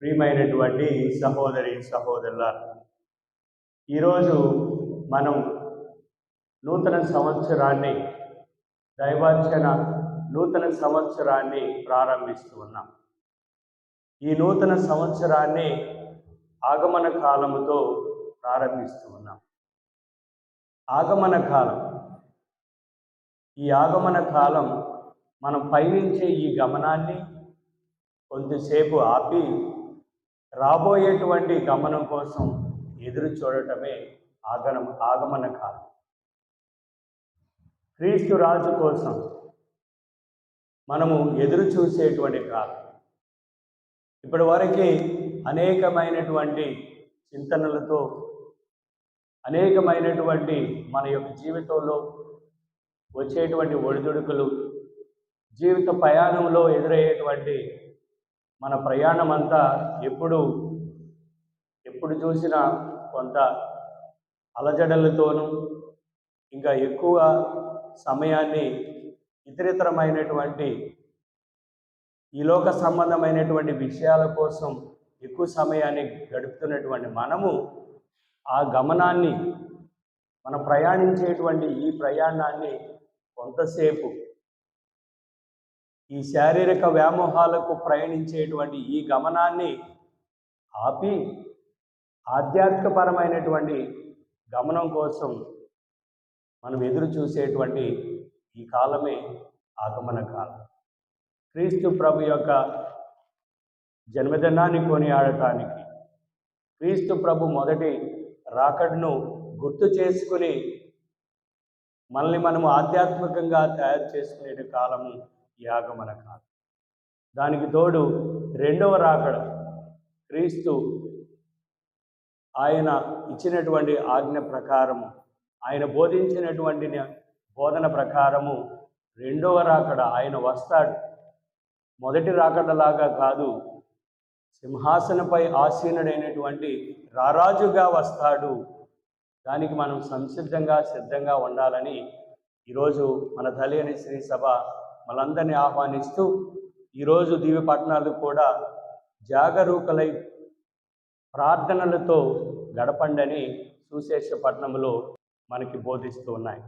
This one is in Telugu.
ప్రియమైనటువంటి సహోదరి సహోదరుల ఈరోజు మనం నూతన సంవత్సరాన్ని దైవార్చన నూతన సంవత్సరాన్ని ప్రారంభిస్తూ ఉన్నాం. ఈ నూతన సంవత్సరాన్ని ఆగమన కాలముతో ప్రారంభిస్తూ ఉన్నాం. ఆగమన కాలం. ఈ ఆగమన కాలం మనం పయనించే ఈ గమనాన్ని కొంతసేపు ఆపి రాబోయేటువంటి గమనం కోసం ఎదురు చూడటమే ఆగనం ఆగమన కాలం. క్రీస్తు రాజు కోసం మనము ఎదురు చూసేటువంటి కాలం. ఇప్పటి వరకు అనేకమైనటువంటి చింతనలతో అనేకమైనటువంటి మన యొక్క జీవితంలో వచ్చేటువంటి ఒడిదుడుకులు జీవిత ప్రయాణంలో ఎదురయ్యేటువంటి మన ప్రయాణం అంతా ఎప్పుడు ఎప్పుడు చూసినా కొంత అలజడలతోనూ ఇంకా ఎక్కువ సమయాన్ని ఇతరితరమైనటువంటి ఈ లోక సంబంధమైనటువంటి విషయాల కోసం ఎక్కువ సమయాన్ని గడుపుతున్నటువంటి మనము ఆ గమనాన్ని మనం ప్రయాణించేటువంటి ఈ ప్రయాణాన్ని కొంతసేపు ఈ శారీరక వ్యామోహాలకు ప్రయాణించేటువంటి ఈ గమనాన్ని ఆపి ఆధ్యాత్మికపరమైనటువంటి గమనం కోసం మనం ఎదురు చూసేటువంటి ఈ కాలమే ఆగమన కాలం. క్రీస్తు ప్రభు యొక్క జన్మదినాన్ని కొనియాడటానికి క్రీస్తు ప్రభు మొదటి రాకడ్ను గుర్తు చేసుకుని మనల్ని మనము ఆధ్యాత్మికంగా తయారు చేసుకునే కాలము ఈ ఆగమన కాలం దానికి తోడు రెండవ రాకడ క్రీస్తు ఆయన ఇచ్చినటువంటి ఆజ్ఞ ప్రకారము ఆయన బోధించినటువంటి బోధన ప్రకారము రెండవ రాకడ ఆయన వస్తాడు. మొదటి రాకడలాగా కాదు సింహాసనపై ఆసీనుడైనటువంటి రారాజుగా వస్తాడు. దానికి మనం సంసిద్ధంగా సిద్ధంగా ఉండాలని ఈరోజు మన తల్లి అని శ్రీ సభ మనందరినీ ఆహ్వానిస్తూ ఈరోజు దీవిపట్నాలు కూడా జాగరూకలై ప్రార్థనలతో గడపండని సుశేషపట్నంలో మనకి బోధిస్తూ ఉన్నాయి.